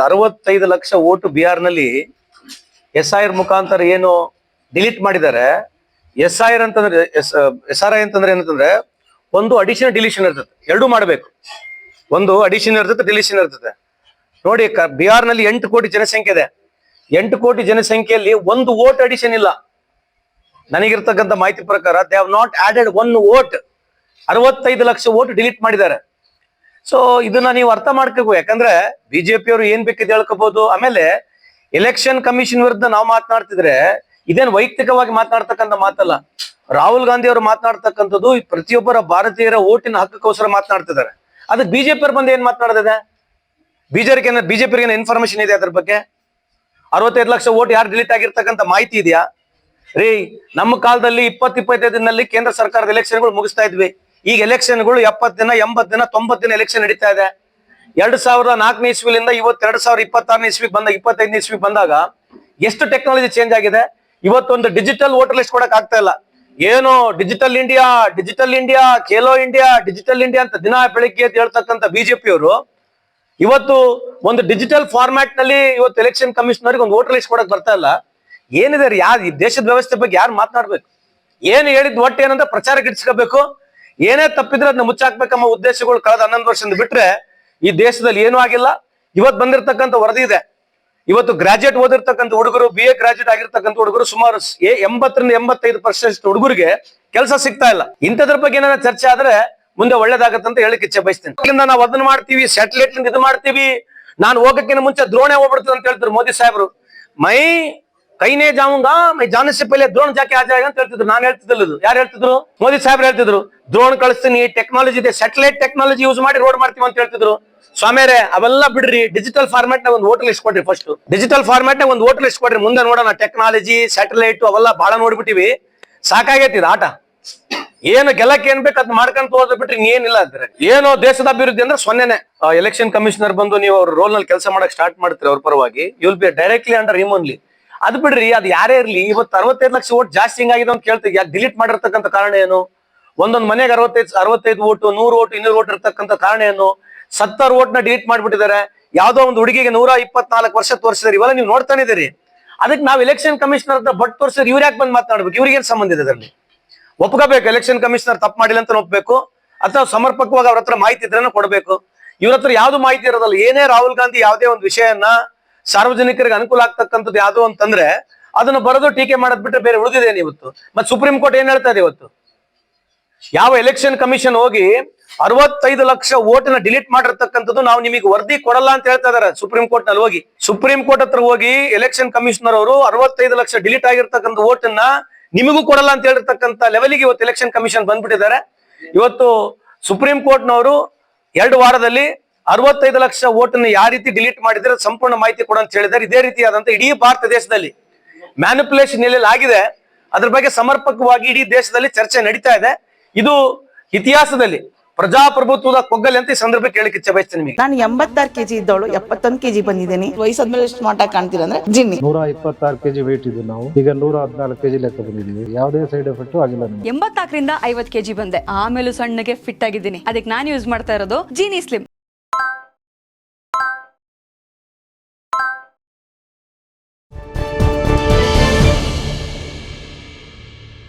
ಅರವತ್ತೈದು ಲಕ್ಷ ಓಟು ಬಿಹಾರ್ನಲ್ಲಿ S R ಮುಖಾಂತರ ಏನು ಡಿಲೀಟ್ ಮಾಡಿದ್ದಾರೆ. ಎಸ್ ಆರ್ ಅಂತಂದ್ರೆ, ಎಸ್ ಆರ್ ಐ ಅಂತಂದ್ರೆ ಏನಂತಂದ್ರೆ ಒಂದು ಅಡಿಷನ್ ಡಿಲಿಷನ್ ಇರ್ತದೆ. ಎರಡು ಮಾಡಬೇಕು. ಒಂದು ಅಡಿಷನ್ ಇರ್ತದೆ ಡಿಲಿಷನ್ ಇರ್ತದೆ. ನೋಡಿ ಬಿಆರ್ ಬಿಹಾರ್ನಲ್ಲಿ ಎಂಟು ಕೋಟಿ ಜನಸಂಖ್ಯೆ ಇದೆ. ಎಂಟು ಕೋಟಿ ಜನಸಂಖ್ಯೆಯಲ್ಲಿ ಒಂದು ವೋಟ್ ಅಡಿಷನ್ ಇಲ್ಲ. ನನಗಿರ್ತಕ್ಕಂಥ ಮಾಹಿತಿ ಪ್ರಕಾರ they have not added one vote ಅರವತ್ತೈದು ಲಕ್ಷ ವೋಟ್ ಡಿಲೀಟ್ ಮಾಡಿದ್ದಾರೆ. ಸೊ ಇದನ್ನ ನೀವು ಅರ್ಥ ಮಾಡ್ಕೋಬೇಕು. ಯಾಕಂದ್ರೆ ಬಿಜೆಪಿ ಅವರು ಏನ್ ಬೇಕಿದ್ ಹೇಳ್ಕೋಬಹುದು ಆಮೇಲೆ ಎಲೆಕ್ಷನ್ ಕಮಿಷನ್ ವಿರುದ್ಧ ನಾವು ಮಾತನಾಡ್ತಿದ್ರೆ ಇದೇನ್ ವೈಯಕ್ತಿಕವಾಗಿ ಮಾತನಾಡ್ತಕ್ಕಂಥ ಮಾತಲ್ಲ. ರಾಹುಲ್ ಗಾಂಧಿ ಅವರು ಮಾತನಾಡ್ತಕ್ಕಂಥದ್ದು ಪ್ರತಿಯೊಬ್ಬರ ಭಾರತೀಯರ ಓಟಿನ ಹಕ್ಕಕ್ಕೋಸ್ಕರ ಮಾತನಾಡ್ತಿದ್ದಾರೆ. ಅದಕ್ಕೆ ಬಿಜೆಪಿ ಅವ್ರು ಬಂದು ಏನ್ ಮಾತನಾಡಿದೆ ಬಿಜೆಪಿ ಬಿಜೆಪಿ ಇನ್ಫಾರ್ಮೇಶನ್ ಇದೆ ಅದ್ರ ಬಗ್ಗೆ? ಅರವತ್ತೈದು ಲಕ್ಷ ಓಟ್ ಯಾರು ಡಿಲೀಟ್ ಆಗಿರ್ತಕ್ಕಂಥ ಮಾಹಿತಿ ಇದೆಯಾ? ರೀ, ನಮ್ಮ ಕಾಲದಲ್ಲಿ ಇಪ್ಪತ್ ಇಪ್ಪತ್ತೈದು ದಿನದಲ್ಲಿ ಕೇಂದ್ರ ಸರ್ಕಾರದ ಎಲೆಕ್ಷನ್ಗಳು ಮುಗಿಸ್ತಾ ಇದ್ವಿ. ಈಗ ಎಲೆಕ್ಷನ್ಗಳು ಎಪ್ಪತ್ತು ದಿನ, ಎಂಬತ್ತು ದಿನ, ತೊಂಬತ್ತು ದಿನ ಎಲೆಕ್ಷನ್ ನಡೀತಾ ಇದೆ. ಎರಡ್ ಸಾವಿರದ ನಾಲ್ಕನೇ ಇಸ್ವಿಲಿಂದ ಇವತ್ತು ಎರಡ್ ಸಾವಿರದ ಇಪ್ಪತ್ತಾರನೇ ಇಸ್ವಿಗೆ ಬಂದಾಗ, ಇಪ್ಪತ್ತೈದನೇ ಇಸ್ವಿಗೆ ಬಂದಾಗ ಎಷ್ಟು ಟೆಕ್ನಾಲಜಿ ಚೇಂಜ್ ಆಗಿದೆ? ಇವತ್ತೊಂದು ಡಿಜಿಟಲ್ ವೋಟರ್ ಲಿಸ್ಟ್ ಕೊಡಕ್ ಆಗ್ತಾ ಇಲ್ಲ. ಏನು digital India digital India, Khelo India, digital India ಅಂತ ದಿನ ಬೆಳಿಗ್ಗೆ ಹೇಳ್ತಕ್ಕಂಥ ಬಿಜೆಪಿಯವರು ಇವತ್ತು ಒಂದು ಡಿಜಿಟಲ್ ಫಾರ್ಮ್ಯಾಟ್ನಲ್ಲಿ ಇವತ್ತು ಎಲೆಕ್ಷನ್ ಕಮಿಷನರ್ಗೆ ಒಂದು ವೋಟರ್ ಲಿಸ್ಟ್ ಕೊಡಕ್ ಬರ್ತಾ ಇಲ್ಲ. ಏನಿದೆ ಯಾರು ಈ ದೇಶದ ವ್ಯವಸ್ಥೆ ಬಗ್ಗೆ ಯಾರು ಮಾತನಾಡ್ಬೇಕು? ಏನು ಹೇಳಿದ್ ಒಟ್ಟು ಏನಂತ ಪ್ರಚಾರ ಇಡ್ಸ್ಕೋಬೇಕು ಏನೇ ತಪ್ಪಿದ್ರೆ ಅದನ್ನ ಮುಚ್ಚಾಕ್ಬೇಕಮ್ಮ ಉದ್ದೇಶಗಳು ಕಳೆದ ಹನ್ನೊಂದು ವರ್ಷದಿಂದ ಬಿಟ್ರೆ ಈ ದೇಶದಲ್ಲಿ ಏನೂ ಆಗಿಲ್ಲ. ಇವತ್ತು ಬಂದಿರತಕ್ಕಂಥ ವರದಿ ಇದೆ. ಇವತ್ತು ಗ್ರಾಜುಯೇಟ್ ಓದಿರ್ತಕ್ಕಂಥ ಹುಡುಗರು ಬಿ ಎ ಗ್ರಾಜುಯೇಟ್ ಆಗಿರ್ತಕ್ಕಂಥ ಹುಡುಗರು ಸುಮಾರು ಎಂಬತ್ತರಿಂದ ಎಂಬತ್ತೈದು ಪರ್ಸೆಂಟ್ ಹುಡುಗರಿಗೆ ಕೆಲಸ ಸಿಗ್ತಾ ಇಲ್ಲ. ಇಂಥದ್ರ ಬಗ್ಗೆ ಏನಾರ ಚರ್ಚೆ ಆದ್ರೆ ಮುಂದೆ ಒಳ್ಳೇದಾಗತ್ತಂತ ಹೇಳಿಕ್ ಇಚ್ಛೆ ಬಯಸ್ತೇನೆ. ನಾವು ಅದನ್ನ ಮಾಡ್ತೀವಿ ಸ್ಯಾಟಲೈಟ್ ಇದು ಮಾಡ್ತೀವಿ. ನಾನು ಹೋಗಕ್ಕಿಂತ ಮುಂಚೆ ದ್ರೋಣೆ ಹೋಗ್ಬಿಡ್ತದೆ ಅಂತ ಹೇಳ್ತಾರೆ ಮೋದಿ ಸಾಹೇಬರು. ಮೈ ಕೈನೇ ಜಾಮುಂಗ, ಮೈ ಜಾನಸಿ ಪೈಲೆ ದ್ರೋಣ್ ಜಾಕೆ ಆ ಜಾಗ ಅಂತ ಹೇಳ್ತಿದ್ರು. ನಾನು ಹೇಳ್ತಿದ್ದಿಲ್ಲ ಯಾರು ಹೇಳ್ತಿದ್ರು? ಮೋದಿ ಸಾಹೇಬ್ರು ಹೇಳ್ತಿದ್ರು. ದ್ರೋಣ್ ಕಳಿಸ್ತೀನಿ ಟೆಕ್ನಾಲಜಿ ಇದೆ ಸ್ಯಾಟಲೈಟ್ ಟೆಕ್ನಾಲಜಿ ಯೂಸ್ ಮಾಡಿ ರೋಡ್ ಮಾಡ್ತೀವಿ ಅಂತ ಹೇಳ್ತಿದ್ರು. ಸ್ವಾಮಿಯರೇ, ಅವೆಲ್ಲ ಬಿಡ್ರಿ. ಡಿಜಿಟಲ್ ಫಾರ್ಮ್ಯಾಟ್ನ ಒಂದು ಹೋಟೆಲ್ ಇಸ್ಕೊಡ್ರಿ ಕೊಡ್ರಿ ಫಸ್ಟ್ ಡಿಜಿಟಲ್ ಫಾರ್ಮ್ಯಾಟ್ನ ಒಂದು ಹೋಟೆಲ್ ಇಸ್ಕೊಡ್ರಿ ಮುಂದೆ ನೋಡೋಣ. ಟೆಕ್ನಾಲಜಿ ಸ್ಯಾಟಲೈಟ್ ಅವೆಲ್ಲ ಬಹಳ ನೋಡ್ಬಿಟ್ಟಿವಿ. ಸಾಕಾಗೈತಿ ಇದು ಆಟ. ಏನು ಗೆಲ್ಲಕ್ಕೆ ಏನ್ ಬೇಕು ಅದ್ ಮಾಡ್ಕೊಂತ ಹೋದ್ ಬಿಟ್ರಿ ಏನಿಲ್ಲ ಅಂದ್ರೆ ಏನೋ ದೇಶದ ಅಭಿವೃದ್ಧಿ ಅಂದ್ರೆ ಸೊನ್ನೆನೆ. ಎಲೆಕ್ಷನ್ ಕಮಿಷನರ್ ಬಂದು ನೀವು ಅವ್ರ ರೋಲ್ನಲ್ಲಿ ಕೆಲಸ ಮಾಡಕ್ ಸ್ಟಾರ್ಟ್ ಮಾಡ್ತೀರಿ ಅವ್ರ ಪರವಾಗಿ. Will be directly under him only ಅದ್ ಬಿಡ್ರಿ, ಅದ್ ಯಾರೇ ಇರ್ಲಿ, ಇವತ್ತು ಅರವತ್ತೈದು ಲಕ್ಷ ಓಟ್ ಜಾಸ್ತಿ ಹಿಂಗಾಗಿದೆ ಅಂತ ಕೇಳ್ತೀವಿ. ಯಾಕೆ ಡಿಲೀಟ್ ಮಾಡಿರ್ತಕ್ಕಂಥ ಕಾರಣ ಏನು? ಒಂದೊಂದ್ ಮನೆಗೆ ಅರವತ್ತೈದು ಅರವತ್ತೈದು ಓಟು ನೂರು ಓಟು ಇನ್ನೂರು ಓಟ್ ಇರ್ತಕ್ಕಂಥ ಕಾರಣ ಏನು? ಸತ್ತರ್ ಓಟ್ನ ಡಿಲೀಟ್ ಮಾಡ್ಬಿಟ್ಟಿದ್ದಾರೆ. ಯಾವ್ದೋ ಒಂದು ಹುಡುಗಿಗೆ ನೂರ ಇಪ್ಪತ್ನಾಲ್ಕು ವರ್ಷ ತೋರಿಸಿದ್ರೆ. ಇವೆಲ್ಲ ನೀವು ನೋಡ್ತಾನೆ ಇದೀರಿ ಅದಕ್ಕೆ ನಾವು ಎಲೆಕ್ಷನ್ ಕಮಿಷನರ್ ಹತ್ರ ಬಟ್ ತೋರಿಸಿದ್ರೆ ಇವ್ರು ಯಾಕೆ ಬಂದು ಮಾತನಾಡ್ಬೇಕು? ಇವ್ರಿಗೇನ್ ಸಂಬಂಧ ಇದೆ ಅದರಲ್ಲಿ? ಒಪ್ಕೋಬೇಕು ಎಲೆಕ್ಷನ್ ಕಮಿಷನರ್ ತಪ್ಪು ಮಾಡಿಲ್ಲ ಅಂತ ಒಪ್ಬೇಕು. ಅಥವಾ ಸಮರ್ಪಕವಾಗಿ ಅವ್ರ ಹತ್ರ ಮಾಹಿತಿ ಇದ್ರೆ ಕೊಡಬೇಕು. ಇವ್ರ ಹತ್ರ ಯಾವ್ದು ಮಾಹಿತಿ ಇರೋದಲ್ಲ, ಏನೇ ರಾಹುಲ್ ಗಾಂಧಿ ಯಾವುದೇ ಒಂದು ವಿಷಯನ್ನ ಸಾರ್ವಜನಿಕರಿಗೆ ಅನುಕೂಲ ಆಗ್ತಕ್ಕಂಥದ್ದು ಯಾವುದು ಅಂತಂದ್ರೆ ಅದನ್ನ ಬರೆದು ಟೀಕೆ ಮಾಡೋದ್ ಬಿಟ್ಟರೆ ಬೇರೆ ಉಳಿದಿದ್ದೇನೆ ಇವತ್ತು? ಮತ್ತೆ ಸುಪ್ರೀಂ ಕೋರ್ಟ್ ಏನ್ ಹೇಳ್ತಾ ಇದೆ ಇವತ್ತು? ಯಾವ ಎಲೆಕ್ಷನ್ ಕಮಿಷನ್ ಹೋಗಿ ಅರವತ್ತೈದು ಲಕ್ಷ ಓಟನ್ನ ಡಿಲೀಟ್ ಮಾಡಿರ್ತಕ್ಕಂಥದ್ದು ನಾವು ನಿಮಗೆ ವರದಿ ಕೊಡಲ್ಲ ಅಂತ ಹೇಳ್ತಾ ಇದಾರೆ ಸುಪ್ರೀಂ ಕೋರ್ಟ್ನಲ್ಲಿ ಹೋಗಿ. ಸುಪ್ರೀಂ ಕೋರ್ಟ್ ಹತ್ರ ಹೋಗಿ ಎಲೆಕ್ಷನ್ ಕಮಿಷನರ್ ಅವರು ಅರವತ್ತೈದು ಲಕ್ಷ ಡಿಲೀಟ್ ಆಗಿರ್ತಕ್ಕಂಥ ಓಟನ್ನ ನಿಮಗೂ ಕೊಡಲ್ಲ ಅಂತ ಹೇಳಿರ್ತಕ್ಕಂಥ ಲೆವೆಲ್ಗೆ ಇವತ್ತು ಎಲೆಕ್ಷನ್ ಕಮಿಷನ್ ಬಂದ್ಬಿಟ್ಟಿದ್ದಾರೆ. ಇವತ್ತು ಸುಪ್ರೀಂ ಕೋರ್ಟ್ನವರು ಎರಡು ವಾರದಲ್ಲಿ ಅರವತ್ತೈದು ಲಕ್ಷ ಓಟನ್ನು ಯಾವ ರೀತಿ ಡಿಲೀಟ್ ಮಾಡಿದ್ರೆ ಸಂಪೂರ್ಣ ಮಾಹಿತಿ ಕೊಡ ಅಂತ ಹೇಳಿದ್ದಾರೆ. ಇದೇ ರೀತಿಯಾದಂತ ಇಡೀ ಭಾರತ ದೇಶದಲ್ಲಿ ಮ್ಯಾನಿಪುಲೇಷನ್ ಎಲ್ಲೆಲ್ಲಿ ಆಗಿದೆ. ಅದ್ರ ಬಗ್ಗೆ ಸಮರ್ಪಕವಾಗಿ ಇಡೀ ದೇಶದಲ್ಲಿ ಚರ್ಚೆ ನಡೀತಾ ಇದೆ. ಇದು ಇತಿಹಾಸದಲ್ಲಿ ಪ್ರಜಾಪ್ರಭುತ್ವದ ಕೊಗ್ಗಲ್ ಅಂತ ಈ ಸಂದರ್ಭ ಕೇಳಕ್ಕೆ ಇಚ್ಛೆ ಬಯಸ್ತೇನೆ ನಿಮಗೆ. ನಾನು ಎಂಬತ್ತಾರು ಕೆಜಿ ಇದ್ದವಳು ಎಪ್ಪತ್ತೊಂದು ಕೆಜಿ ಬಂದಿದ್ದೀನಿ. ವಯಸ್ಸಾದ್ಮೇಲೆ ಎಷ್ಟು ಮಾಟ ಕಾಣ್ತೀರ ಅಂದ್ರೆ ಜಿನ್ನಿ. ನೂರ ಇಪ್ಪತ್ತಾರು ಕೆಜಿ ವೇಟ್ ಇದ್ದು ನಾವು. ಈಗ ನೂರ ಹದಿನಾಲ್ಕು ಕೆಜಿ ಲೆಕ್ಕ ಬಂದಿದ್ದೀವಿ. ಯಾವುದೇ ಸೈಡ್ ಎಫೆಕ್ಟ್ ಆಗಿಲ್ಲ ನಮಗೆ. ಎಂಬತ್ನಾಲ್ಕರಿಂದ ಐವತ್ ಕೆಜಿ ಬಂದೆ. ಆಮೇಲೆ ಸಣ್ಣಗೆ ಫಿಟ್ ಆಗಿದ್ದೀನಿ. ಅದಕ್ಕೆ ನಾನು ಯೂಸ್ ಮಾಡ್ತಾ ಇರೋದು ಜೀನಿ ಸ್ಲಿಮ್